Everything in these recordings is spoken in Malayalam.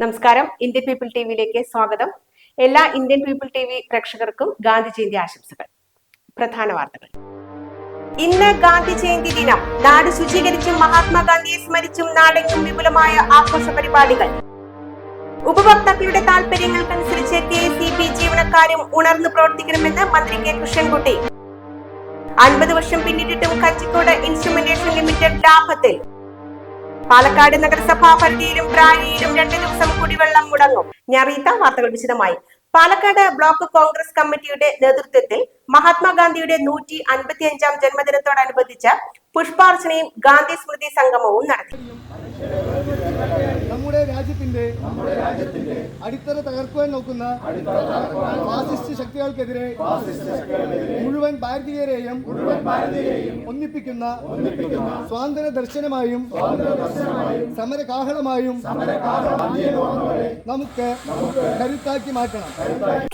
നമസ്കാരം. ഇന്ത്യൻ പീപ്പിൾ ടിവിയിലേക്ക് സ്വാഗതം. എല്ലാ ഇന്ത്യൻ പീപ്പിൾ ടി വി പ്രേക്ഷകർക്കും ഗാന്ധി ജയന്തി ആശംസകൾ. പ്രധാന വാർത്തകൾ. ഇന്ന് ഗാന്ധി ജയന്തി ദിനം. നാട് ശുചീകരിച്ചും മഹാത്മാഗാന്ധിയെ സ്മരിച്ചും നാടെങ്ങും വിപുലമായ ആഘോഷ പരിപാടികൾ. ഉപഭോക്താക്കളുടെ താൽപര്യങ്ങൾക്കനുസരിച്ച് കെ എസ് ഇ ജീവനക്കാരും ഉണർന്നു പ്രവർത്തിക്കണമെന്ന് മന്ത്രി കെ കൃഷ്ണൻകുട്ടി. അൻപത് വർഷം പിന്നിട്ടിട്ടും കച്ചിക്കോട് ഇൻസ്ട്രുമെന്റേഷൻ ലിമിറ്റഡ് ലാഭത്തിൽ. പാലക്കാട് നഗരസഭാ പരിധിയിലും പ്രാരിയിലും രണ്ട് ദിവസം കുടിവെള്ളം മുടങ്ങും. ഞാൻ വാർത്തകൾ വിശദമായി. പാലക്കാട് ബ്ലോക്ക് കോൺഗ്രസ് കമ്മിറ്റിയുടെ നേതൃത്വത്തിൽ മഹാത്മാഗാന്ധിയുടെ നൂറ്റി അൻപത്തി അഞ്ചാം ജന്മദിനത്തോടനുബന്ധിച്ച് പുഷ്പാർച്ചനയും ഗാന്ധി സ്മൃതി സംഗമവും നടത്തി. നമ്മുടെ രാജ്യത്തിന്റെ അടിത്തറ തകർക്കുവാൻ നോക്കുന്ന ഫാസിസ്റ്റ് ശക്തികൾക്കെതിരെ മുഴുവൻ ഭാരതീയരെയും ഒന്നിപ്പിക്കുന്ന സ്വാതന്ത്ര്യ ദർശനമായും സമരകാഹളമായും നമുക്ക് കരുത്താക്കി മാറ്റണം.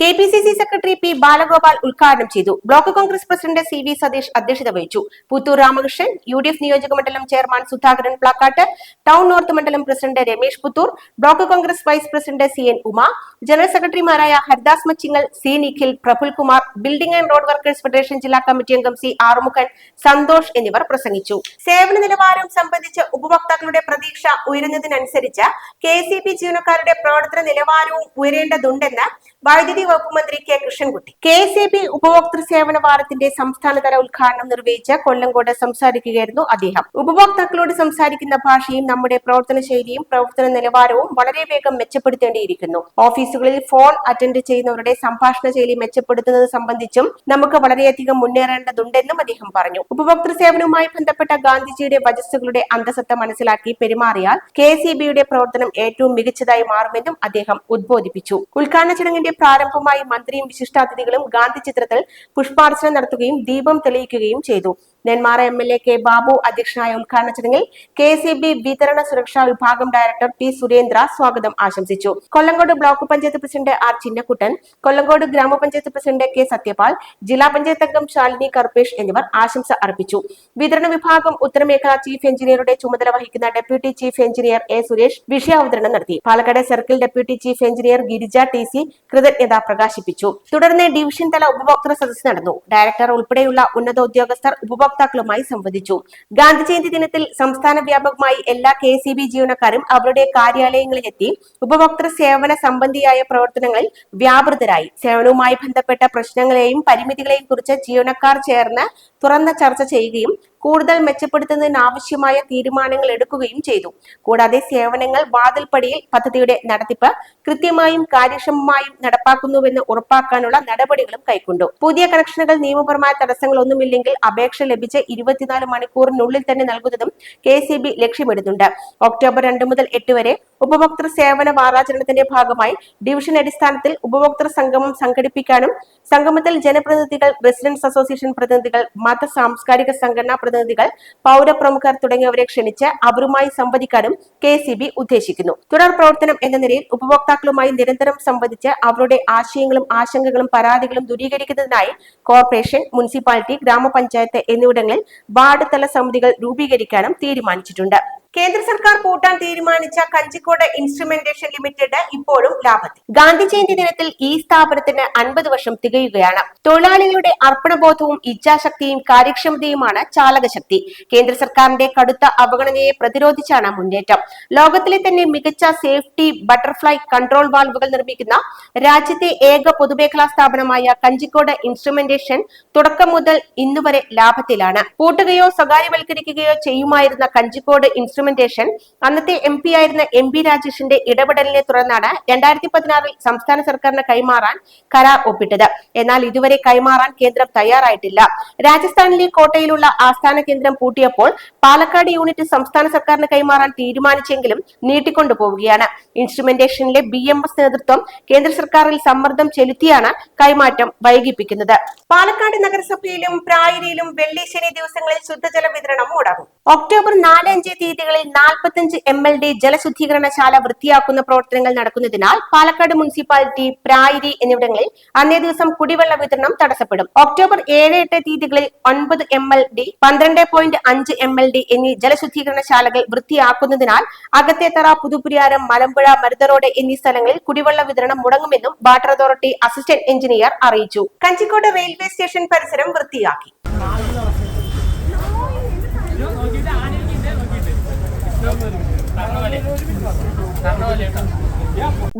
K P C C secretary P Balagopal ഉദ്ഘാടനം ചെയ്തു. Block Congress president C V Satheesh അധ്യക്ഷത വഹിച്ചു. Puthur Ramakrishnan U D F നിയോജക മണ്ഡലം chairman Sudhakaran Plakkat town north മണ്ഡലം president Ramesh Puthur block Congress vice president C N Uma general സെക്രട്ടറിമാരായ Haridas Machingal C Nikhil Prafulkumar building and road workers federation ജില്ലാ കമ്മിറ്റി അംഗം സി ആറുമുഖൻ സന്തോഷ് എന്നിവർ പ്രസംഗിച്ചു. സേവന നിലവാരം സംബന്ധിച്ച് ഉപഭോക്താക്കളുടെ പ്രതീക്ഷ ഉയരുന്നതിനനുസരിച്ച് കെ ജീവനക്കാരുടെ പ്രവർത്തന നിലവാരവും ഉയരേണ്ടതുണ്ടെന്ന് വൈദ്യുതി വകുപ്പ് മന്ത്രി K Krishnankutty. K S E B ഉപഭോക്തൃ സേവന വാരത്തിന്റെ സംസ്ഥാനതല ഉദ്ഘാടനം നിർവഹിച്ച കൊല്ലങ്കോട് സംസാരിക്കുകയായിരുന്നു അദ്ദേഹം. ഉപഭോക്താക്കളോട് സംസാരിക്കുന്ന ഭാഷയും നമ്മുടെ പ്രവർത്തന ശൈലിയും പ്രവർത്തന നിലവാരവും വളരെ വേഗം മെച്ചപ്പെടുത്തേണ്ടിയിരിക്കുന്നു. ഓഫീസുകളിൽ ഫോൺ അറ്റൻഡ് ചെയ്യുന്നവരുടെ സംഭാഷണ ശൈലി മെച്ചപ്പെടുത്തുന്നത് സംബന്ധിച്ചും നമുക്ക് വളരെയധികം മുന്നേറേണ്ടതുണ്ടെന്നും അദ്ദേഹം പറഞ്ഞു. ഉപഭോക്തൃ സേവനവുമായി ബന്ധപ്പെട്ട ഗാന്ധിജിയുടെ വജസ്സുകളുടെ അന്തസത്ത മനസ്സിലാക്കി പെരുമാറിയാൽ കെ എസ് പ്രവർത്തനം ഏറ്റവും മികച്ചതായി മാറുമെന്നും അദ്ദേഹം ഉദ്ബോധിപ്പിച്ചു. ഉദ്ഘാടന ചടങ്ങിന്റെ പ്രാരംഭമായി മന്ത്രിയും വിശിഷ്ടാതിഥികളും ഗാന്ധി ചിത്രത്തിൽ പുഷ്പാർച്ചന നടത്തുകയും ദീപം തെളിയിക്കുകയും ചെയ്തു. Nenmara M L A K Babu അധ്യക്ഷനായ ഉദ്ഘാടന ചടങ്ങിൽ കെ സി ബി വിതരണ സുരക്ഷാ വിഭാഗം ഡയറക്ടർ പി സുരേന്ദ്ര സ്വാഗതം ആശംസിച്ചു. Kollengode block panchayat president R Chinnakuttan Kollengode ഗ്രാമപഞ്ചായത്ത് പ്രസിഡന്റ് കെ സത്യപാൽ ജില്ലാ പഞ്ചായത്ത് അംഗം ശാലിനി കർപ്പേഷ് എന്നിവർ ആശംസ അർപ്പിച്ചു. വിതരണ വിഭാഗം ഉത്തരമേഖല ചീഫ് എഞ്ചിനീയറുടെ ചുമതല വഹിക്കുന്ന deputy chief engineer A Suresh വിഷയാവതരണം നടത്തി. Palakkad circle deputy chief engineer Girija T C കൃതജ്ഞത പ്രകാശിപ്പിച്ചു. തുടർന്ന് ഡിവിഷൻ തല ഉപഭോക്തൃ സദസ്സ് നടന്നു. ഡയറക്ടർ ഉൾപ്പെടെയുള്ള ഉന്നത ഉദ്യോഗസ്ഥർ ഉപഭോക്താക്കളുമായി സംവദിച്ചു. ഗാന്ധി ജയന്തി ദിനത്തിൽ സംസ്ഥാന വ്യാപകമായി എല്ലാ കെ സി ബി ജീവനക്കാരും അവരുടെ കാര്യാലയങ്ങളിലെത്തി ഉപഭോക്തൃ സേവന സംബന്ധിയായ പ്രവർത്തനങ്ങളിൽ വ്യാപൃതരായി. സേവനവുമായി ബന്ധപ്പെട്ട പ്രശ്നങ്ങളെയും പരിമിതികളെയും കുറിച്ച് ജീവനക്കാർ ചേർന്ന് തുറന്ന ചർച്ച ചെയ്യുകയും കൂടുതൽ മെച്ചപ്പെടുത്തുന്നതിനാവശ്യമായ തീരുമാനങ്ങൾ എടുക്കുകയും ചെയ്തു. കൂടാതെ സേവനങ്ങൾ വാതിൽപ്പടിയിൽ പദ്ധതിയുടെ നടത്തിപ്പ് കൃത്യമായും കാര്യക്ഷമമായും നടപ്പാക്കുന്നുവെന്ന് ഉറപ്പാക്കാനുള്ള നടപടികളും കൈക്കൊണ്ടു. പുതിയ കണക്ഷനുകൾ നിയമപരമായ തടസ്സങ്ങളൊന്നുമില്ലെങ്കിൽ അപേക്ഷ ലഭിച്ച് ഇരുപത്തിനാല് മണിക്കൂറിനുള്ളിൽ തന്നെ നൽകുന്നതും കെ സി ബി ലക്ഷ്യമിടുന്നുണ്ട്. ഒക്ടോബർ രണ്ട് മുതൽ എട്ട് വരെ ഉപഭോക്തൃ സേവന വാരാചരണത്തിന്റെ ഭാഗമായി ഡിവിഷൻ അടിസ്ഥാനത്തിൽ ഉപഭോക്തൃ സംഗമം സംഘടിപ്പിക്കാനും സംഗമത്തിൽ ജനപ്രതിനിധികൾ റെസിഡൻസ് അസോസിയേഷൻ പ്രതിനിധികൾ മത സാംസ്കാരിക സംഘടനാ പ്രതിനിധികൾ പൗരപ്രമുഖർ തുടങ്ങിയവരെ ക്ഷണിച്ച് അവരുമായി സംവദിക്കാനും കെ ഉദ്ദേശിക്കുന്നു. തുടർ പ്രവർത്തനം എന്ന നിലയിൽ ഉപഭോക്താക്കളുമായി നിരന്തരം സംവദിച്ച് അവരുടെ ആശയങ്ങളും ആശങ്കകളും പരാതികളും ദൂരീകരിക്കുന്നതിനായി കോർപ്പറേഷൻ മുനിസിപ്പാലിറ്റി ഗ്രാമപഞ്ചായത്ത് എന്നിവിടങ്ങളിൽ വാർഡ് തല സമിതികൾ രൂപീകരിക്കാനും തീരുമാനിച്ചിട്ടുണ്ട് കേന്ദ്ര സർക്കാർ പൂട്ടാൻ തീരുമാനിച്ച കഞ്ചിക്കോട് ഇൻസ്ട്രുമെന്റേഷൻ ലിമിറ്റഡ് ഇപ്പോഴും ലാഭത്തിൽ. ഗാന്ധി ജയന്തി ദിനത്തിൽ ഈ സ്ഥാപനത്തിന് അൻപത് വർഷം തികയുകയാണ്. തൊഴിലാളികളുടെ അർപ്പണബോധവും ഇച്ഛാശക്തിയും കാര്യക്ഷമതയുമാണ് ചാലകശക്തി. കേന്ദ്ര സർക്കാരിന്റെ കടുത്ത അവഗണനയെ പ്രതിരോധിച്ചാണ് മുന്നേറ്റം. ലോകത്തിലെ തന്നെ മികച്ച സേഫ്റ്റി ബട്ടർഫ്ലൈ കൺട്രോൾ വാൽവുകൾ നിർമ്മിക്കുന്ന രാജ്യത്തെ ഏക പൊതുമേഖലാ സ്ഥാപനമായ കഞ്ചിക്കോട് ഇൻസ്ട്രുമെന്റേഷൻ തുടക്കം മുതൽ ഇന്നുവരെ ലാഭത്തിലാണ്. പൂട്ടുകയോ സ്വകാര്യവൽക്കരിക്കുകയോ ചെയ്യുമായിരുന്ന കഞ്ചിക്കോട് ഇൻസ്ട്രുമെന്റ് ഇംപ്ലിമെന്റേഷൻ അന്നത്തെ എം പി ആയിരുന്ന എം പി രാജേഷിന്റെ ഇടപെടലിനെ തുടർന്നാണ് രണ്ടായിരത്തി പതിനാറിൽ സംസ്ഥാന സർക്കാരിന് കൈമാറാൻ കരാർ ഒപ്പിട്ടത്. എന്നാൽ ഇതുവരെ കൈമാറാൻ കേന്ദ്രം തയ്യാറായിട്ടില്ല. രാജസ്ഥാനിലെ കോട്ടയിലുള്ള ആസ്ഥാന കേന്ദ്രം പൂട്ടിയപ്പോൾ പാലക്കാട് യൂണിറ്റ് സംസ്ഥാന സർക്കാരിന് കൈമാറാൻ തീരുമാനിച്ചെങ്കിലും നീട്ടിക്കൊണ്ടു പോവുകയാണ്. ഇൻസ്ട്രുമെന്റേഷനിലെ ബി എം എസ് നേതൃത്വം കേന്ദ്ര സർക്കാരിൽ സമ്മർദ്ദം ചെലുത്തിയാണ് കൈമാറ്റം വൈകിപ്പിക്കുന്നത്. പാലക്കാട് നഗരസഭയിലും പ്രായരിയിലും വെള്ളി ശനി ദിവസങ്ങളിൽ ശുദ്ധജല വിതരണം മുടങ്ങും ഒക്ടോബർ നാല് അഞ്ച് തീയതികളിൽ നാൽപ്പത്തഞ്ച് എം എൽ ഡി ജലശുദ്ധീകരണശാല വൃത്തിയാക്കുന്ന പ്രവർത്തനങ്ങൾ നടക്കുന്നതിനാൽ പാലക്കാട് മുനിസിപ്പാലിറ്റി പ്രായിരി എന്നിവിടങ്ങളിൽ അന്നേ ദിവസം കുടിവെള്ള വിതരണം തടസ്സപ്പെടും. ഒക്ടോബർ ഏഴ് എട്ട് തീയതികളിൽ ഒൻപത് എം എൽ ഡി പന്ത്രണ്ട് പോയിന്റ് അഞ്ച് എം എൽ ഡി എന്നീ ജലശുദ്ധീകരണശാലകൾ വൃത്തിയാക്കുന്നതിനാൽ അകത്തേത്തറ പുതുപുരിയാരം മലമ്പുഴ മരുതറോഡ് എന്നീ സ്ഥലങ്ങളിൽ കുടിവെള്ള വിതരണം മുടങ്ങുമെന്നും വാട്ടർ അതോറിറ്റി അസിസ്റ്റന്റ് എഞ്ചിനീയർ അറിയിച്ചു. കഞ്ചിക്കോട് റെയിൽവേ സ്റ്റേഷൻ പരിസരം വൃത്തിയാക്കി.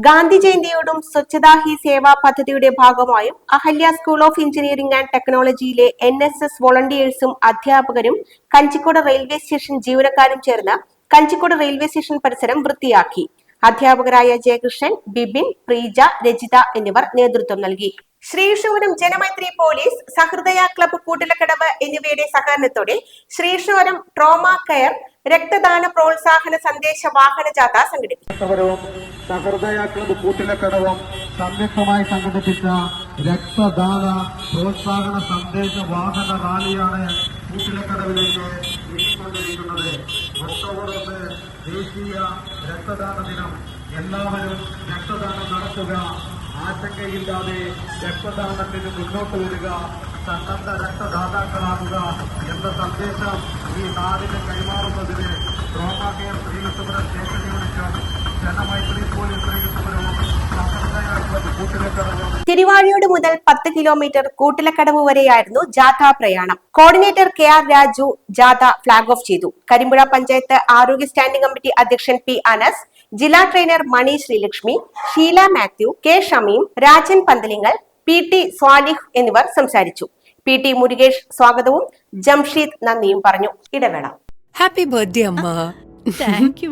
ഗാന്ധി ജയന്തിയോടും സ്വച്ഛതാ ഹി സേവാ പദ്ധതിയുടെ ഭാഗമായും Ahalia school of engineering and ടെക്നോളജിയിലെ N S S വോളണ്ടിയേഴ്സും അധ്യാപകരും കഞ്ചിക്കോട് റെയിൽവേ സ്റ്റേഷൻ ജീവനക്കാരും ചേർന്ന് കഞ്ചിക്കോട് റെയിൽവേ സ്റ്റേഷൻ പരിസരം വൃത്തിയാക്കി. അധ്യാപകരായ ജയകൃഷ്ണൻ ബിബിൻ പ്രീജ രജിത എന്നിവർ നേതൃത്വം നൽകി. ശ്രീശൂരം ജനമൈത്രി പോലീസ് സഹൃദയ ക്ലബ്ബ് കൂട്ടിലക്കടവ് എന്നിവയുടെ സഹകരണത്തോടെ ശ്രീശൂരം ട്രോമ കെയർ രക്തദാന പ്രോത്സാഹന സന്ദേശ വാഹന ജാഥ സംഘടിപ്പിച്ചു. സഹൃദയ ക്ലബ്ബ് കൂട്ടിലക്കടവും സംയുക്തമായി സംഘടിപ്പിച്ച രക്തദാന പ്രോത്സാഹന സന്ദേശ വാഹന റാലിയാണ് കൂട്ടിലക്കടവിലേക്ക് ഒക്ടോബർ ഒന്ന് ദേശീയ രക്തദാന ദിനം. എല്ലാവരും രക്തദാനം നടത്തുക. ആശങ്കയില്ലാതെ രക്തദാനത്തിന് മുന്നോട്ട് വരിക. സന്നദ്ധ രക്തദാതാക്കളാകുക എന്ന സന്ദേശം ഈ നാടിന് കൈമാറുന്നതിന് ട്രോമ കെയർ ശ്രീകൃഷ്ണപുരം സ്റ്റേഷൻ യൂണിറ്റും തിരുവാഴിയോട് മുതൽ പത്ത് കിലോമീറ്റർ കൂട്ടിലക്കടവ് വരെയായിരുന്നു ജാഥ പ്രയാണം. കോർഡിനേറ്റർ കെ ആർ രാജു ജാഥ ഫ്ളാഗ് ഓഫ് ചെയ്തു. കരിമ്പുഴ പഞ്ചായത്ത് ആരോഗ്യ സ്റ്റാൻഡിംഗ് കമ്മിറ്റി അധ്യക്ഷൻ പി അനസ് ജില്ലാ trainer Mani Sreelakshmi Sheela Mathew K Shameem Rajan Panthalingal P T Swalih എന്നിവർ സംസാരിച്ചു. പി ടി മുരുകേഷ് സ്വാഗതവും ജംഷീദ് നന്ദിയും പറഞ്ഞു. ഇടവേള. ഹാപ്പി ബർത്ത്ഡേ അമ്മ. Thank you.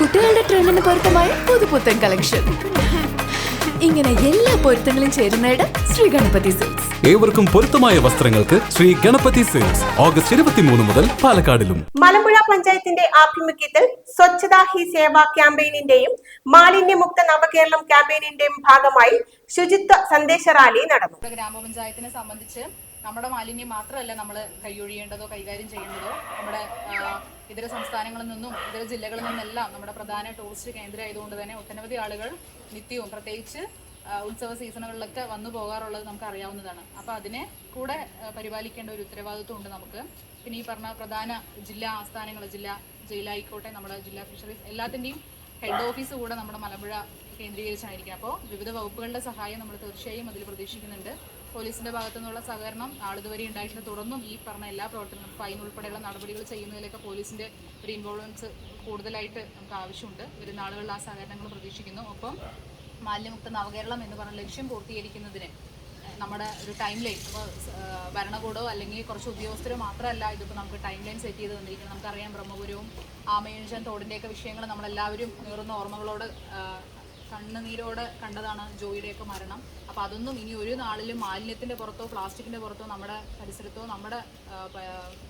കുട്ടികളുടെ ട്രെൻഡിന് പൊരുത്തമായ പുതുപുത്തൻ കളക്ഷൻ. ഇങ്ങനെ എല്ലാ പൊരുത്തങ്ങളും ചേരുന്ന ഇടം ശ്രീ ഗണപതി സിൽക്സ്. ഏവർക്കും പൊരുത്തമായ വസ്ത്രങ്ങൾക്ക് ശ്രീ ഗണപതി സിൽക്സ് ഓഗസ്റ്റ് ഇരുപത്തിമൂന്ന് മുതൽ പാലക്കാടിലും. മലമ്പുഴ പഞ്ചായത്തിന്റെ ആഭിമുഖ്യത്തിൽ സ്വച്ഛതാ ഹി സേവ ക്യാമ്പയിനിന്റെയും മാലിന്യമുക്ത നവകേരളം ക്യാമ്പയിനിന്റെയും ഭാഗമായി ശുചിത്വ സന്ദേശ റാലി നടന്നു. ഗ്രാമപഞ്ചായത്തിനെ സംബന്ധിച്ച് നമ്മുടെ മാലിന്യം മാത്രമല്ല നമ്മൾ കൈയൊഴിയേണ്ടതോ കൈകാര്യം ചെയ്യേണ്ടതോ നമ്മുടെ ഇതര സംസ്ഥാനങ്ങളിൽ നിന്നും ഇതര ജില്ലകളിൽ നിന്നെല്ലാം നമ്മുടെ പ്രധാന ടൂറിസ്റ്റ് കേന്ദ്രം ആയതുകൊണ്ട് തന്നെ ഒട്ടനവധി ആളുകൾ നിത്യവും പ്രത്യേകിച്ച് ഉത്സവ സീസണുകളിലൊക്കെ വന്നു പോകാറുള്ളത് നമുക്ക് അറിയാവുന്നതാണ്. അപ്പോൾ അതിനെ കൂടെ പരിപാലിക്കേണ്ട ഒരു ഉത്തരവാദിത്വം ഉണ്ട് നമുക്ക്. പിന്നെ ഈ പറഞ്ഞ പ്രധാന ജില്ലാ ആസ്ഥാനങ്ങൾ ജില്ലാ ജയിലായിക്കോട്ടെ നമ്മുടെ ജില്ലാ ഫിഷറീസ് എല്ലാത്തിന്റെയും ഹെഡ് ഓഫീസ് കൂടെ നമ്മുടെ മലമ്പുഴ കേന്ദ്രീകരിച്ചായിരിക്കും. അപ്പോൾ വിവിധ വകുപ്പുകളുടെ സഹായം നമ്മൾ തീർച്ചയായും അതിൽ പ്രതീക്ഷിക്കുന്നുണ്ട്. പോലീസിന്റെ ഭാഗത്തു നിന്നുള്ള സഹകരണം നാളിതുവരെ ഉണ്ടായിട്ടുണ്ട് തുടർന്നും ഈ പറഞ്ഞ എല്ലാ പ്രവർത്തനങ്ങളും ഫൈൻ ഉൾപ്പെടെയുള്ള നടപടികൾ ചെയ്യുന്നതിലൊക്കെ പോലീസിന്റെ ഒരു ഇൻവോൾവ്മെന്റ്സ് കൂടുതലായിട്ട് നമുക്ക് ആവശ്യമുണ്ട്. ഒരു നാളുകളിൽ ആ സഹകരണങ്ങൾ പ്രതീക്ഷിക്കുന്നു. ഒപ്പം മാലിന്യമുക്ത നവകേരളം എന്ന് പറഞ്ഞ ലക്ഷ്യം പൂർത്തീകരിക്കുന്നതിന് നമ്മുടെ ഒരു ടൈം ലൈൻ ഇപ്പോൾ ഭരണകൂടമോ അല്ലെങ്കിൽ കുറച്ച് ഉദ്യോഗസ്ഥരോ മാത്രമല്ല ഇതിപ്പോൾ നമുക്ക് ടൈം ലൈൻ സെറ്റ് ചെയ്ത് തന്നിരിക്കുന്നത്. നമുക്കറിയാം ബ്രഹ്മപുരവും ആമയൂഞ്ചൻ തോടിന്റെയൊക്കെ വിഷയങ്ങൾ നമ്മളെല്ലാവരും നേറുന്ന ഓർമ്മകളോട് കണ്ണുനീരോടെ കണ്ടതാണ് ജോയിയുടെയൊക്കെ മരണം. അപ്പോൾ അതൊന്നും ഇനി ഒരു നാളിലും മാലിന്യത്തിന്റെ പുറത്തോ പ്ലാസ്റ്റിക്കിന്റെ പുറത്തോ നമ്മുടെ പരിസരത്തോ നമ്മുടെ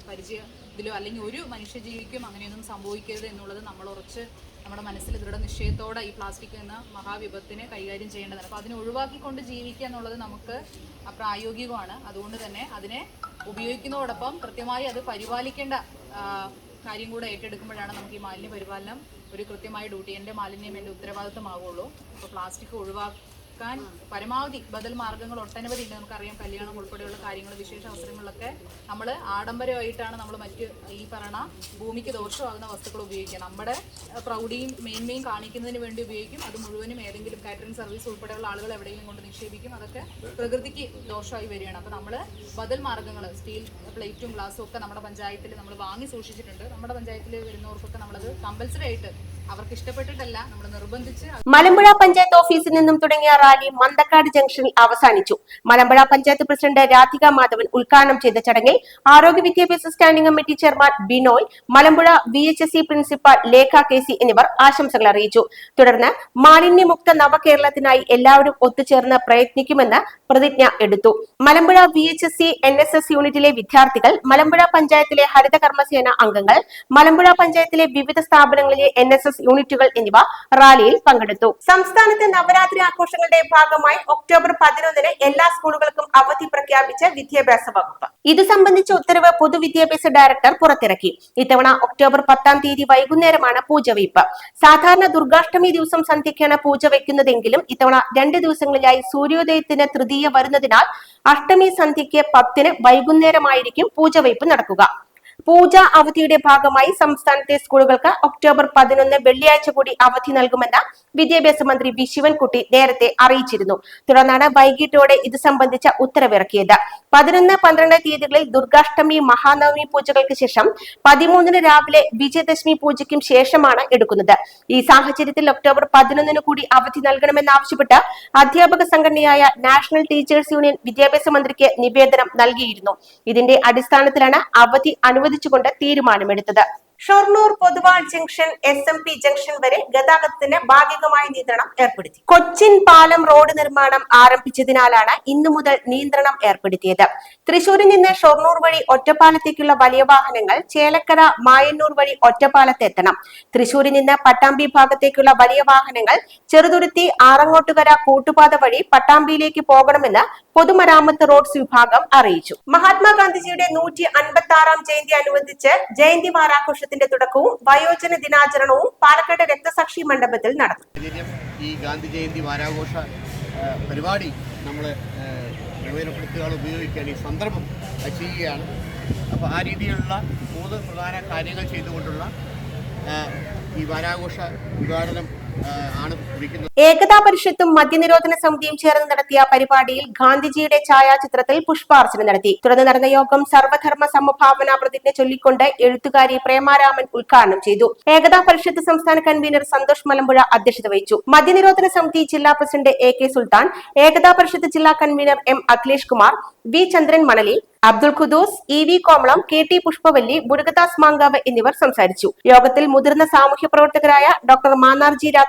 പരിചയ ഇതിലോ അല്ലെങ്കിൽ ഒരു മനുഷ്യജീവിക്കും അങ്ങനെയൊന്നും സംഭവിക്കരുത് എന്നുള്ളത് നമ്മൾ ഉറച്ച് നമ്മുടെ മനസ്സിൽ ദൃഢ നിശ്ചയത്തോടെ ഈ പ്ലാസ്റ്റിക് എന്ന മഹാവിപത്തിനെ കൈകാര്യം ചെയ്യേണ്ടതാണ്. അപ്പോൾ അതിനെ ഒഴിവാക്കിക്കൊണ്ട് ജീവിക്കുക എന്നുള്ളത് നമുക്ക് പ്രായോഗികമാണ് അതുകൊണ്ട് തന്നെ അതിനെ ഉപയോഗിക്കുന്നതോടൊപ്പം കൃത്യമായി അത് പരിപാലിക്കേണ്ട കാര്യം കൂടെ ഏറ്റെടുക്കുമ്പോഴാണ് നമുക്ക് ഈ മാലിന്യ പരിപാലനം ഒരു കൃത്യമായ ഡ്യൂട്ടി എന്റെ മാലിന്യം എന്റെ ഉത്തരവാദിത്തമാവുള്ളൂ. അപ്പോൾ പ്ലാസ്റ്റിക് ഒഴിവാക്കാൻ പരമാവധി ബദൽ മാർഗങ്ങൾ ഒട്ടനവധി ഉണ്ട് നമുക്കറിയാം കല്യാണം ഉൾപ്പെടെയുള്ള കാര്യങ്ങൾ വിശേഷ അവസരങ്ങളിലൊക്കെ നമ്മൾ ആഡംബരമായിട്ടാണ് നമ്മൾ മറ്റ് ഈ പറയണ ഭൂമിക്ക് ദോഷമാകുന്ന വസ്തുക്കൾ ഉപയോഗിക്കുക. നമ്മുടെ പ്രൗഢിയും മേന്മയും കാണിക്കുന്നതിന് വേണ്ടി ഉപയോഗിക്കും. അത് മുഴുവനും ഏതെങ്കിലും കാറ്ററിംഗ് സർവീസ് ഉൾപ്പെടെയുള്ള ആളുകൾ എവിടെയെങ്കിലും കൊണ്ട് നിക്ഷേപിക്കും. അതൊക്കെ പ്രകൃതിക്ക് ദോഷമായി വരികയാണ്. അപ്പോൾ നമ്മൾ ബദൽ മാർഗങ്ങൾ സ്റ്റീൽ പ്ലേറ്റും ഗ്ലാസും ഒക്കെ നമ്മുടെ പഞ്ചായത്തിൽ നമ്മൾ വാങ്ങി സൂക്ഷിച്ചിട്ടുണ്ട്. നമ്മുടെ പഞ്ചായത്തിൽ വരുന്നവർക്കൊക്കെ നമ്മളത് കമ്പൽസറി ആയിട്ട് അവർക്ക് ഇഷ്ടപ്പെട്ടിട്ടല്ല നമ്മൾ നിർബന്ധിച്ച് മലമ്പുഴ പഞ്ചായത്ത് ഓഫീസിൽ നിന്നും തുടങ്ങിയ റാലി മന്തക്കാട് ജംഗ്ഷനിൽ അവസാനിച്ചു. മലമ്പുഴ പഞ്ചായത്ത് പ്രസിഡന്റ് രാധിക മാധവൻ ഉദ്ഘാടനം ചെയ്ത ചടങ്ങിൽ ആരോഗ്യ വിദ്യാഭ്യാസ standing committee chairman Binoy Malampuzha V H S C Lekha K C എന്നിവർ ആശംസകൾ അറിയിച്ചു. തുടർന്ന് മാലിന്യമുക്ത നവകേരളത്തിനായി എല്ലാവരും ഒത്തുചേർന്ന് പ്രയത്നിക്കുമെന്ന് പ്രതിജ്ഞ എടുത്തു. Malampuzha V H S C N S S യൂണിറ്റിലെ വിദ്യാർത്ഥികൾ മലമ്പുഴ പഞ്ചായത്തിലെ ഹരിത കർമ്മസേന അംഗങ്ങൾ മലമ്പുഴ പഞ്ചായത്തിലെ വിവിധ സ്ഥാപനങ്ങളിലെ എൻ എസ് എസ് യൂണിറ്റുകൾ എന്നിവ റാലിയിൽ പങ്കെടുത്തു. സംസ്ഥാനത്ത് നവരാത്രി ആഘോഷങ്ങളുടെ ഭാഗമായി ഒക്ടോബർ പതിനൊന്നിന് എല്ലാ സ്കൂളുകൾക്കും അവധി പ്രഖ്യാപിച്ച വിദ്യാഭ്യാസ വകുപ്പ്. ഇത് സംബന്ധിച്ച ഉത്തരവ് പൊതുവിദ്യാഭ്യാസ ഡയറക്ടർ പുറത്തിറക്കി. ഇത്തവണ ഒക്ടോബർ പത്താം തീയതി വൈകുന്നേരമാണ് പൂജ വയ്പ്. സാധാരണ ദുർഗാഷ്ടമി ദിവസം സന്ധ്യയ്ക്കാണ് പൂജ വയ്ക്കുന്നതെങ്കിലും ഇത്തവണ രണ്ട് ദിവസങ്ങളിലായി സൂര്യോദയത്തിന് തൃതീയ വരുന്നതിനാൽ അഷ്ടമി സന്ധ്യയ്ക്ക് പത്തിന് വൈകുന്നേരമായിരിക്കും പൂജ വയ്പ് നടക്കുക. പൂജ അവധിയുടെ ഭാഗമായി സംസ്ഥാനത്തെ സ്കൂളുകൾക്ക് ഒക്ടോബർ പതിനൊന്ന് വെള്ളിയാഴ്ച കൂടി അവധി നൽകുമെന്ന് വിദ്യാഭ്യാസ മന്ത്രി വി ശിവൻകുട്ടി നേരത്തെ അറിയിച്ചിരുന്നു. തുടർന്നാണ് വൈകിട്ടോടെ ഇത് സംബന്ധിച്ച ഉത്തരവിറക്കിയത്. പതിനൊന്ന് പന്ത്രണ്ട് തീയതികളിൽ ദുർഗാഷ്ടമി മഹാനവമി പൂജകൾക്ക് ശേഷം പതിമൂന്നിന് രാവിലെ വിജയദശമി പൂജയ്ക്കും ശേഷമാണ് എടുക്കുന്നത്. ഈ സാഹചര്യത്തിൽ ഒക്ടോബർ പതിനൊന്നിന് കൂടി അവധി നൽകണമെന്നാവശ്യപ്പെട്ട് അധ്യാപക സംഘടനയായ നാഷണൽ ടീച്ചേഴ്സ് യൂണിയൻ വിദ്യാഭ്യാസ മന്ത്രിക്ക് നിവേദനം നൽകിയിരുന്നു. ഇതിന്റെ അടിസ്ഥാനത്തിലാണ് അവധി അനുവദിച്ചുകൊണ്ട് തീരുമാനമെടുത്തത് Shoranur Poduval junction S M P junction വരെ ഗതാഗതത്തിന് ഭാഗികമായ നിയന്ത്രണം ഏർപ്പെടുത്തി. കൊച്ചിൻ പാലം റോഡ് നിർമ്മാണം ആരംഭിച്ചതിനാലാണ് ഇന്നു മുതൽ നിയന്ത്രണം ഏർപ്പെടുത്തിയത്. തൃശൂരിൽ നിന്ന് ഷൊർണൂർ വഴി ഒറ്റപ്പാലത്തേക്കുള്ള വലിയ വാഹനങ്ങൾ ചേലക്കര മായന്നൂർ വഴി ഒറ്റപ്പാലത്തെത്തണം തൃശൂരിൽ നിന്ന് പട്ടാമ്പി ഭാഗത്തേക്കുള്ള വലിയ വാഹനങ്ങൾ ചെറുതുരുത്തി ആറങ്ങോട്ടുകര കൂട്ടുപാത വഴി പട്ടാമ്പിയിലേക്ക് പോകണമെന്ന് പൊതുമരാമത്ത് റോഡ്സ് വിഭാഗം അറിയിച്ചു. മഹാത്മാഗാന്ധിജിയുടെ നൂറ്റി അൻപത്തി ആറാം ജയന്തി അനുബന്ധിച്ച് ജയന്തി വാരാഘോഷത്തിന്റെ തുടക്കവും വയോജന ദിനാചരണവും പാലക്കാട് രക്തസാക്ഷി മണ്ഡപത്തിൽ നടന്നു. ഈ ഗാന്ധി ജയന്തി വാരാഘോഷ പരിപാടി നമ്മൾ പ്രയോജനപ്പെടുത്തുകയാണ് ഉപയോഗിക്കാൻ ഈ സന്ദർഭം ചെയ്യുകയാണ്. അപ്പോൾ ആ രീതിയിലുള്ള മൂന്ന് പ്രധാന കാര്യങ്ങൾ ചെയ്തുകൊണ്ടുള്ള ഈ വാരാഘോഷ ഉദ്ഘാടനം ഏകതാ പരിഷത്തും മദ്യനിരോധന സമിതിയും ചേർന്ന് നടത്തിയ പരിപാടിയിൽ ഗാന്ധിജിയുടെ ഛായാചിത്രത്തിൽ പുഷ്പാർച്ചന നടത്തി. തുടർന്ന് നടന്ന യോഗം സർവധർമ്മ സമഭാവന പ്രതിജ്ഞ ചൊല്ലിക്കൊണ്ട് എഴുത്തുകാരി പ്രേമാരാമൻ ഉദ്ഘാടനം ചെയ്തു. ഏകതാ പരിഷത്ത് സംസ്ഥാന കൺവീനർ സന്തോഷ് മലമ്പുഴ അധ്യക്ഷത വഹിച്ചു. മദ്യനിരോധന സമിതി ജില്ലാ president A K Sultan Ekta Parishad ജില്ലാ convener M Akhilesh Kumar V Chandran Manali Abdul Khudus E V Komalam K T Pushpavalli Murugadas Mankavu എന്നിവർ സംസാരിച്ചു. യോഗത്തിൽ മുതിർന്ന സാമൂഹ്യ പ്രവർത്തകരായ doctor Mannarji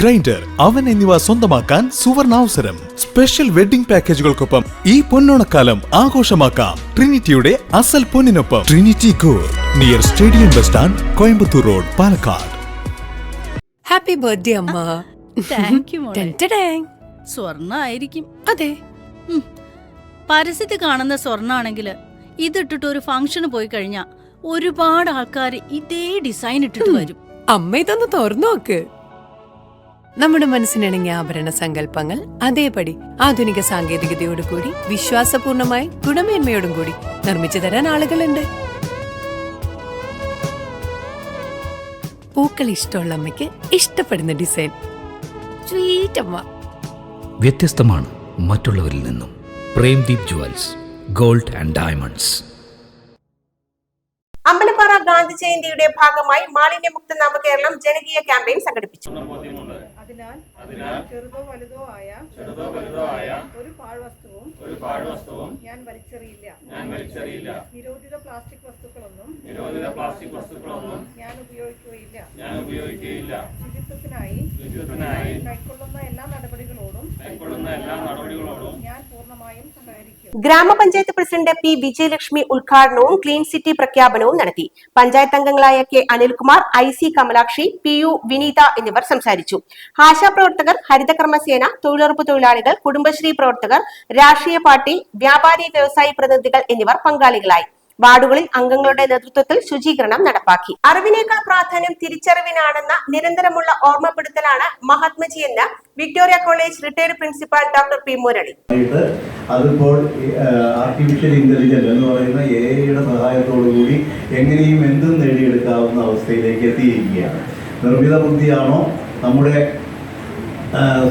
grinder oven എന്നിവ സ്വന്തമാക്കാൻ സുവർണാവസരം. സ്പെഷ്യൽ വെഡിംഗ് പാക്കേജുകൾക്കൊപ്പം ഈ പൊന്നോണക്കാലം ആഘോഷമാക്കാം. ട്രിനിറ്റിയുടെ അസൽ പൊന്നിനൊപ്പം. Trinity gold near stadium bus stand Coimbatore road Palakkad. Happy birthday അമ്മ. താങ്ക് യു മോളെ. സ്വർണ ആയിരിക്കും അതെ. പരസ്യത്തിൽ കാണുന്ന സ്വർണാണെങ്കിൽ ഇതിട്ടിട്ട് ഒരു ഫംഗ്ഷന് പോയി കഴിഞ്ഞാൽ ഒരുപാട് ആൾക്കാർ ഇതേ ഡിസൈൻ ഇട്ടിട്ട് വരും. അമ്മ ഇതൊന്ന് തുറന്നു നോക്ക്. നമ്മുടെ മനസ്സിനിണങ്ങിയ ആഭരണ സങ്കല്പങ്ങൾ അതേപടി ആധുനിക സാങ്കേതികതയോടു കൂടി വിശ്വാസപൂർണമായി ഗുണമേന്മയോടും കൂടി നിർമ്മിച്ചു തരാൻ ആളുകളുണ്ട്. പൂക്കൾ ഇഷ്ടമുള്ള അമ്മയ്ക്ക് ഇഷ്ടപ്പെടുന്ന ഡിസൈൻ. സ്വീറ്റ് അമ്മ. വ്യത്യസ്തമാണ് മറ്റുള്ളവരിൽ നിന്നും. Premdeep jewels gold and diamonds. Ambalappara Gandhi ജയന്തിയുടെ ഭാഗമായി മാലിന്യമുക്ത നവകേരളം ജനകീയ ക്യാമ്പയിൻ സംഘടിപ്പിച്ചു. അതിനാൽ ചെറുതോ വലുതോ ആയ ചെറുതോ വലുതോ ആയ ഒരു പാഴ്വസ്തുവും ഒരു പാഴ്വസ്തുവും ഞാൻ വലിച്ചെറിയില്ല. ഞാൻ വലിച്ചെറിയില്ല. നിരോധിത പ്ലാസ്റ്റിക് വസ്തുക്കളൊന്നും നിരോധിത പ്ലാസ്റ്റിക് വസ്തുക്കളൊന്നും ഞാൻ ഉപയോഗിക്കുകയില്ല. ഞാൻ ഉപയോഗിക്കുകയില്ല. ശുചിത്വത്തിനായി ശുചിത്വത്തിനായി ഗ്രാമപഞ്ചായത്ത് പ്രസിഡന്റ് പി വിജയലക്ഷ്മി ഉദ്ഘാടനവും ക്ലീൻ സിറ്റി പ്രഖ്യാപനവും നടത്തി. പഞ്ചായത്ത് അംഗങ്ങളായ K Anilkumar I C Kamalakshi P U Vineetha എന്നിവർ സംസാരിച്ചു. ആശാപ്രവർത്തകർ ഹരിതകർമ്മസേന തൊഴിലുറപ്പ് തൊഴിലാളികൾ കുടുംബശ്രീ പ്രവർത്തകർ രാഷ്ട്രീയ പാർട്ടി വ്യാപാരി വ്യവസായി പ്രതിനിധികൾ എന്നിവർ പങ്കാളികളായി. വാർഡുകളിൽ അംഗങ്ങളുടെ നേതൃത്വത്തിൽ ശുചീകരണം നടപ്പാക്കി. അറിവിനേക്കാൾ പ്രാധാന്യം തിരിച്ചറിവിനാണെന്ന നിരന്തരമുള്ള ഓർമ്മപ്പെടുത്തലാണ് മഹാത്മജി എന്ന് Victoria college retired principal doctor P Murali. അതിപ്പോൾ ആർട്ടിഫിഷ്യൽ ഇന്റലിജൻസ് എന്ന് പറയുന്ന എ ഐയുടെ സഹായത്തോടു കൂടി എങ്ങനെയും എന്തും നേടിയെടുക്കാവുന്ന അവസ്ഥയിലേക്ക് എത്തിയിരിക്കുകയാണ്. നിർമ്മിത ബുദ്ധിയാണോ? നമ്മുടെ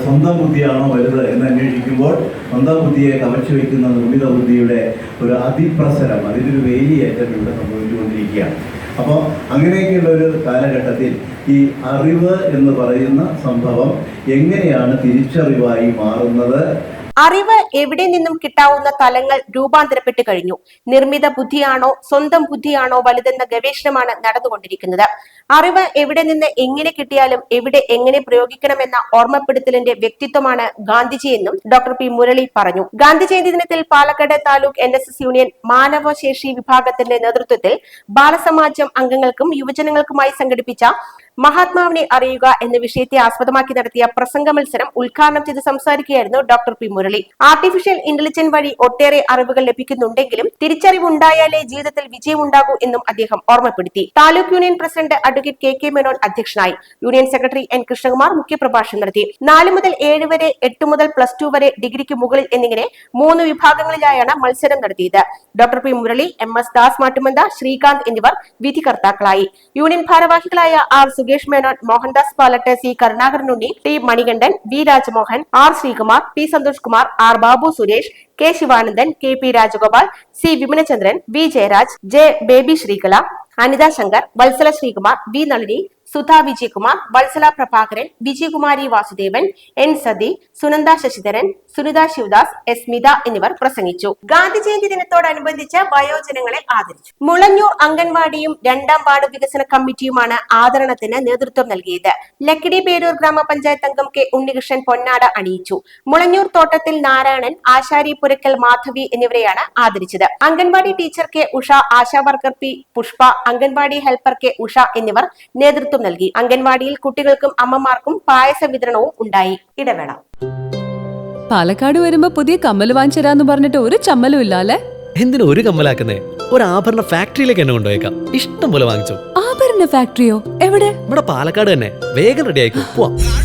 സ്വന്തം ബുദ്ധിയാണോ വലുത് എന്ന് അന്വേഷിക്കുമ്പോൾ സ്വന്തം ബുദ്ധിയെ കവച്ചു വയ്ക്കുന്ന നിർമ്മിത ബുദ്ധിയുടെ ഒരു അതിപ്രസരം അതിന്റെ ഒരു വേലിയേറ്റം ഇവിടെ സംഭവിച്ചുകൊണ്ടിരിക്കുകയാണ്. അപ്പോൾ അങ്ങനെയൊക്കെയുള്ള ഒരു കാലഘട്ടത്തിൽ ഈ അറിവ് എന്ന് പറയുന്ന സംഭവം എങ്ങനെയാണ് തിരിച്ചറിവായി മാറുന്നത്? അറിവ് എവിടെ നിന്നും കിട്ടാവുന്ന തലങ്ങൾ രൂപാന്തരപ്പെട്ട് കഴിഞ്ഞു. നിർമ്മിത ബുദ്ധിയാണോ സ്വന്തം ബുദ്ധിയാണോ വലുതെന്ന ഗവേഷണമാണ് നടന്നുകൊണ്ടിരിക്കുന്നത്. അറിവ് എവിടെ നിന്ന് എങ്ങനെ കിട്ടിയാലും എവിടെ എങ്ങനെ പ്രയോഗിക്കണമെന്ന ഓർമ്മപ്പെടുത്തലിന്റെ വ്യക്തിത്വമാണ് ഗാന്ധിജിയെന്നും ഡോക്ടർ പി മുരളി പറഞ്ഞു. ഗാന്ധി ജയന്തി ദിനത്തിൽ Palakkad taluk N S S union മാനവശേഷി വിഭാഗത്തിന്റെ നേതൃത്വത്തിൽ ബാലസമാജം അംഗങ്ങൾക്കും യുവജനങ്ങൾക്കുമായി സംഘടിപ്പിച്ച മഹാത്മാവിനെ അറിയുക എന്ന വിഷയത്തെ ആസ്പദമാക്കി നടത്തിയ പ്രസംഗ മത്സരം ഉദ്ഘാടനം ചെയ്ത് സംസാരിക്കുകയായിരുന്നു doctor P Murali. Artificial intelligence വഴി ഒട്ടേറെ അറിവുകൾ ലഭിക്കുന്നുണ്ടെങ്കിലും തിരിച്ചറിവുണ്ടായാലേ ജീവിതത്തിൽ വിജയമുണ്ടാകൂ എന്നും അദ്ദേഹം ഓർമ്മപ്പെടുത്തി. Taluk union president advocate K K Menon അധ്യക്ഷനായി യൂണിയൻ സെക്രട്ടറി എൻ കൃഷ്ണകുമാർ മുഖ്യപ്രഭാഷണം നടത്തി. നാല് മുതൽ ഏഴ് വരെ എട്ട് മുതൽ പ്ലസ് ടു വരെ ഡിഗ്രിക്ക് മുകളിൽ എന്നിങ്ങനെ മൂന്ന് വിഭാഗങ്ങളിലായാണ് മത്സരം നടത്തിയത്. Doctor P Murali M S Das Mattumantha Srikanth എന്നിവർ വിധികർത്താക്കളായി. യൂണിയൻ ഭാരവാഹികളായ R Sukesh Menon Mohandas Palatt C Karunakaranunni T Manikandan V Rajamohan R Sreekumar P Santhosh Kumar R Babu Suresh K Sivanandan K P Rajagopal C Vimanachandran V Jayaraj J Baby Sreekala Anitha Shankar Vatsala Sreekumar V Nalini Sudha Vijayakumar Vatsala Prabhakaran Vijayakumari Vasudevan N Sathi Sunanda Sasidharan Sunitha Sivadas S Smitha എന്നിവർ പ്രസംഗിച്ചു. ഗാന്ധി ജയന്തി ദിനത്തോടനുബന്ധിച്ച് വയോജനങ്ങളെ ആദരിച്ചു. മുളഞ്ഞൂർ അംഗൻവാടിയും രണ്ടാം വാർഡ് വികസന കമ്മിറ്റിയുമാണ് ആദരണത്തിന് നേതൃത്വം നൽകിയത്. ലക്കിടി പേരൂർ ഗ്രാമപഞ്ചായത്ത് അംഗം കെ ഉണ്ണികൃഷ്ണൻ പൊന്നാട അണിയിച്ചു. മുളഞ്ഞൂർ തോട്ടത്തിൽ നാരായണൻ ആശാരി പുരക്കൽ മാധവി എന്നിവരെയാണ് ആദരിച്ചത്. Anganwadi teacher K Usha ASHA worker P Pushpa anganwadi helper K Usha എന്നിവർ നേതൃത്വം നൽകി അംഗൻവാടിയിൽ കുട്ടികൾക്കും അമ്മമാർക്കും പായസ വിതരണവും ഉണ്ടായി. ഇടവേള. പാലക്കാട് വരുമ്പോ പുതിയ കമ്മൽ വാങ്ങിച്ചരാന്ന് പറഞ്ഞിട്ട് ഒരു ചമ്മലും ഇല്ല അല്ലെ എന്തിനു ഒരു കമ്മലാക്കുന്നേ? ഒരു ആഭരണ ഫാക്ടറിയിലേക്ക് എന്നെ കൊണ്ടുപോയേക്കാം. ഇഷ്ടം പോലെ വാങ്ങിച്ചു. ആഭരണ ഫാക്ടറിയോ? എവിടെ? ഇവിടെ പാലക്കാട് തന്നെ. വേഗം റെഡി ആയിക്കോ. പോവാം.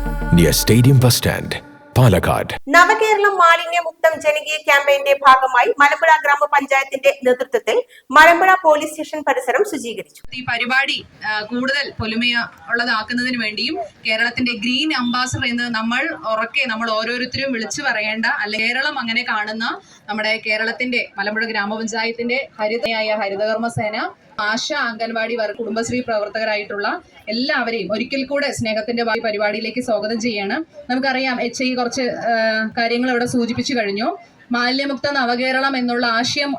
stadium Bus Palakkad Palakkad. Navakeralam മാലിന്യമുക്തം ജനകീയ ക്യാമ്പയിന്റെ ഭാഗമായി മലമ്പുഴ ഗ്രാമപഞ്ചായത്തിന്റെ നേതൃത്വത്തിൽ മലമ്പുഴ പോലീസ് സ്റ്റേഷൻ പരിസരം ശുചീകരിച്ചു ഈ പരിപാടി കൂടുതൽ പൊലിമയ ഉള്ളതാക്കുന്നതിന് വേണ്ടിയും കേരളത്തിന്റെ ഗ്രീൻ അംബാസഡർ എന്ന് നമ്മൾ ഉറക്കെ നമ്മൾ ഓരോരുത്തരും വിളിച്ചു പറയേണ്ട അല്ലെ കേരളം അങ്ങനെ കാണുന്ന നമ്മുടെ കേരളത്തിന്റെ മലമ്പുഴ ഗ്രാമപഞ്ചായത്തിന്റെ ഹരിതയായ ഹരിതകർമ്മസേന ആശ അംഗൻവാടി വർ കുടുംബശ്രീ പ്രവർത്തകരായിട്ടുള്ള എല്ലാവരെയും ഒരിക്കൽ കൂടെ സ്നേഹത്തിന്റെ വാ- പരിപാടിയിലേക്ക് സ്വാഗതം ചെയ്യാണ്. നമുക്കറിയാം എച്ച് ഐ കുറച്ച് കാര്യങ്ങൾ ഇവിടെ സൂചിപ്പിച്ചു കഴിഞ്ഞു. മാലിന്യമുക്ത നവകേരളം എന്നുള്ള ആശയം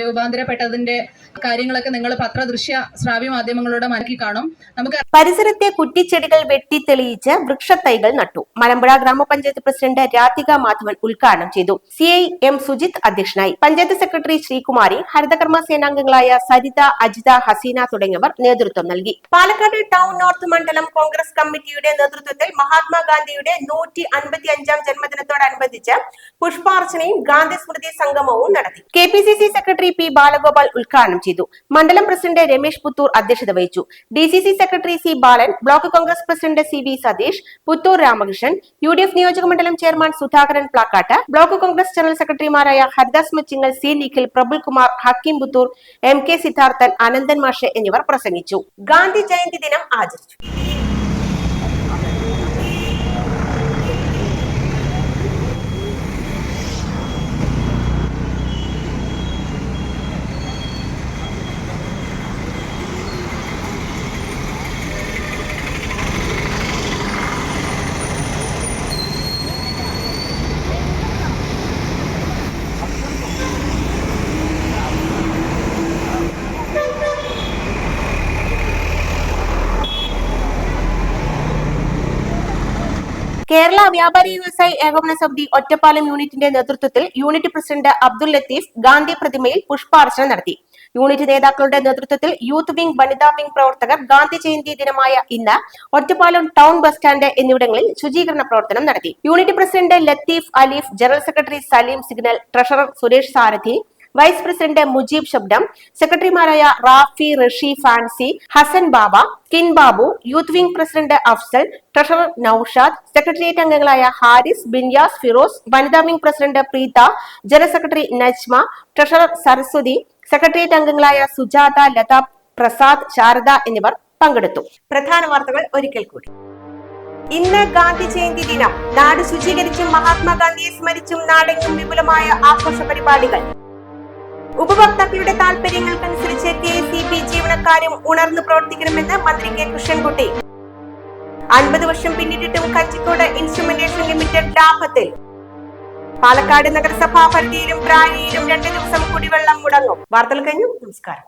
രൂപാന്തരപ്പെട്ടതിന്റെ കാര്യങ്ങളൊക്കെ നിങ്ങൾ പത്രദൃശ്യ ശ്രാവ്യ മാധ്യമങ്ങളിലൂടെ മനക്കി കാണും. നമുക്ക് പരിസരത്തെ കുറ്റിച്ചെടികൾ വെട്ടി തെളിയിച്ച് വൃക്ഷത്തൈകൾ നട്ടു. മലമ്പുഴ ഗ്രാമപഞ്ചായത്ത് പ്രസിഡന്റ് രാധിക മാധവൻ ഉദ്ഘാടനം ചെയ്തു. സി ഐ എം സുജിത് അധ്യക്ഷനായി. പഞ്ചായത്ത് സെക്രട്ടറി ശ്രീകുമാരി ഹരിതകർമ്മ സേനാംഗങ്ങളായ സരിത അജിത ഹസീന തുടങ്ങിയവർ നേതൃത്വം നൽകി. പാലക്കാട് ടൗൺ നോർത്ത് മണ്ഡലം കോൺഗ്രസ് കമ്മിറ്റിയുടെ നേതൃത്വത്തിൽ മഹാത്മാഗാന്ധിയുടെ നൂറ്റി അൻപത്തി അഞ്ചാം ജന്മദിനത്തോടനുബന്ധിച്ച് പുഷ്പാർച്ചനയും ഗാന്ധി സ്മൃതി സംഗമവും നടത്തി. K P C C secretary P Balagopal ഉദ്ഘാടനം ചെയ്തു. മണ്ഡലം പ്രസിഡന്റ് രമേശ് പുത്തൂർ അധ്യക്ഷത വഹിച്ചു. D C C secretary C Balan block Congress president C V Satheesh Puthur Ramakrishnan U D F നിയോജക മണ്ഡലം chairman Sudhakaran Plakkatt block Congress general സെക്രട്ടറിമാരായ Haridas Machingal C Nikhil Prabul Kumar Hakeem Puthur M K Siddharthan Ananthan മാഷെ എന്നിവർ പ്രസംഗിച്ചു. ഗാന്ധി ജയന്തി ദിനം ആചരിച്ചു. കേരള വ്യാപാരി വ്യവസായി ഏകോപന സമിതി ഒറ്റപ്പാലം യൂണിറ്റിന്റെ നേതൃത്വത്തിൽ യൂണിറ്റ് പ്രസിഡന്റ് അബ്ദുൽ ലത്തീഫ് ഗാന്ധി പ്രതിമയിൽ പുഷ്പാർച്ചന നടത്തി. യൂണിറ്റ് നേതാക്കളുടെ നേതൃത്വത്തിൽ യൂത്ത് വിംഗ് വനിതാ വിംഗ് പ്രവർത്തകർ ഗാന്ധി ജയന്തി ദിനമായ ഇന്ന് ഒറ്റപ്പാലം ടൗൺ ബസ് സ്റ്റാൻഡ് എന്നിവിടങ്ങളിൽ ശുചീകരണ പ്രവർത്തനം നടത്തി. Unit president Latheef Aleef general secretary Saleem signal treasurer Suresh Sarathi vice president Mujeeb ശബ്ദം സെക്രട്ടറിമാരായ Rafi Rashi fancy Hassan Baba കിൻ Babu youth wing president Afsal treasurer Naushad secretariat അംഗങ്ങളായ ഹാരിസ് ബിൻയാസ് ഫിറോസ് വനിതാ wing president Preetha general secretary Najma treasurer Saraswathi secretariat അംഗങ്ങളായ സുജാത ലത പ്രസാദ് ശാരദ എന്നിവർ പങ്കെടുത്തു. പ്രധാന വാർത്തകൾ ഒരിക്കൽ കൂടി. ഇന്ന് ഗാന്ധി ജയന്തി ദിനം. നാട് ശുചീകരിച്ചും മഹാത്മാഗാന്ധിയെ സ്മരിച്ചും നാടെങ്ങും വിപുലമായ ആഘോഷ പരിപാടികൾ. ഉപഭോക്താക്കളുടെ താൽപര്യങ്ങൾക്കനുസരിച്ച് കെ സി ബി ജീവനക്കാരും ഉണർന്നു പ്രവർത്തിക്കണമെന്ന് മന്ത്രി കെ കൃഷ്ണൻകുട്ടി. അൻപത് വർഷം പിന്നിട്ടിട്ടും കച്ചിക്കോട് ഇൻസ്ട്രുമെന്റേഷൻ ലിമിറ്റഡ് ലാഭത്തിൽ. പാലക്കാട് നഗരസഭാ പരിധിയിലും പ്രാരിയിലും രണ്ടു ദിവസം കുടിവെള്ളം മുടങ്ങും. വാർത്തകൾ കഴിഞ്ഞു. നമസ്കാരം.